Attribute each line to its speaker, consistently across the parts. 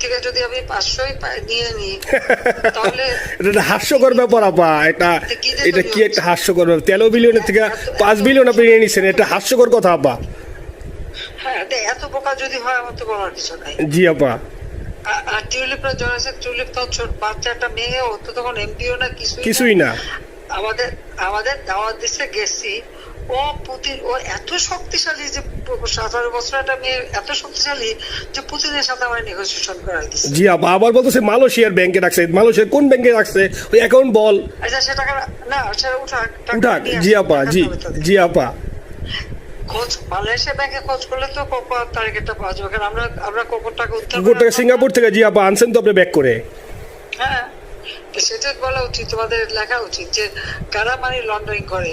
Speaker 1: থেকে যদি আমি পাঁচশোই নিয়ে নিই তাহলে
Speaker 2: এটা হাস্যকর ব্যাপার আপা। এটা এটা কি একটা হাস্যকর ব্যাপার? তেরো বিলিয়নের থেকে পাঁচ বিলিয়ন আপনি নিয়ে নিচ্ছেন এটা হাস্যকর কথা আপা।
Speaker 1: হ্যাঁ এত বোকা যদি হয় আমার তো বলার কিছু নাই।
Speaker 2: জি আপা।
Speaker 1: আর টিউলিপরা জড়াইছে টিউলিপ তো ছোট বাচ্চা একটা মেয়ে ও তো তখন এমপিও না কিছুই
Speaker 2: কিছুই না।
Speaker 1: আমাদের আমাদের দাওয়াত দিচ্ছে গেছি। ও পুতিন ও এত শক্তিশালী যে সতেরো বছর একটা মেয়ে এত শক্তিশালী যে পুতিনের সাথে আমার নেগোসিয়েশন করাই দিচ্ছে
Speaker 2: জি আপা আবার বলতেছে মালয়েশিয়ার ব্যাংকে রাখছে। মালয়েশিয়ার কোন ব্যাংকে রাখছে? ওই অ্যাকাউন্ট বল।
Speaker 1: আচ্ছা সে টাকা না সেটা উঠাক
Speaker 2: উঠাক। জি আপা জি জি আপা।
Speaker 1: খোঁজ মালয়েশিয়া ব্যাংকে খোঁজ করলে তো কোকো তারিখটা পাওয়া যাবে। কারণ আমরা আমরা কোকোর টাকা উদ্ধার
Speaker 2: সিঙ্গাপুর থেকে
Speaker 1: করে
Speaker 2: সিঙ্গাপুর থেকে জি আপা আনছেন তো আপনি ব্যাক করে।
Speaker 1: হ্যাঁ। সেটা বলা উচিত তোমাদের লেখা উচিত যে কারা মানি লন্ডারিং করে?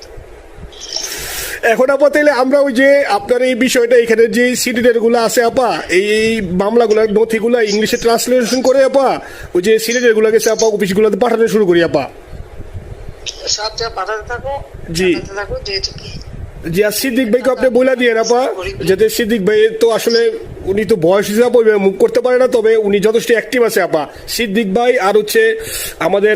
Speaker 2: এখন আপা তাইলে আমরা ওই যে আপনার এই বিষয়টা এখানে যে সিডিডেরগুলো আছে আপা এই এই মামলাগুলো নথিগুলো ইংলিশে ট্রান্সলেশন করে আপা ওই যে সিডিডেরগুলো গেছে আপা অফিসগুলোতে পাঠানো শুরু করি আপা।
Speaker 1: সব পাঠাতে থাকো
Speaker 2: জি।
Speaker 1: পাঠাতে থাকো যেহেতু
Speaker 2: জি আর সিদ্দিক ভাইকে আপনি বলে দিয়ে আপা যাতে সিদ্দিক ভাই তো আসলে উনি তো বয়স হিসাবে মুভ করতে পারে না তবে উনি যথেষ্ট অ্যাক্টিভ আছে আপা। সিদ্দিক ভাই আর হচ্ছে আমাদের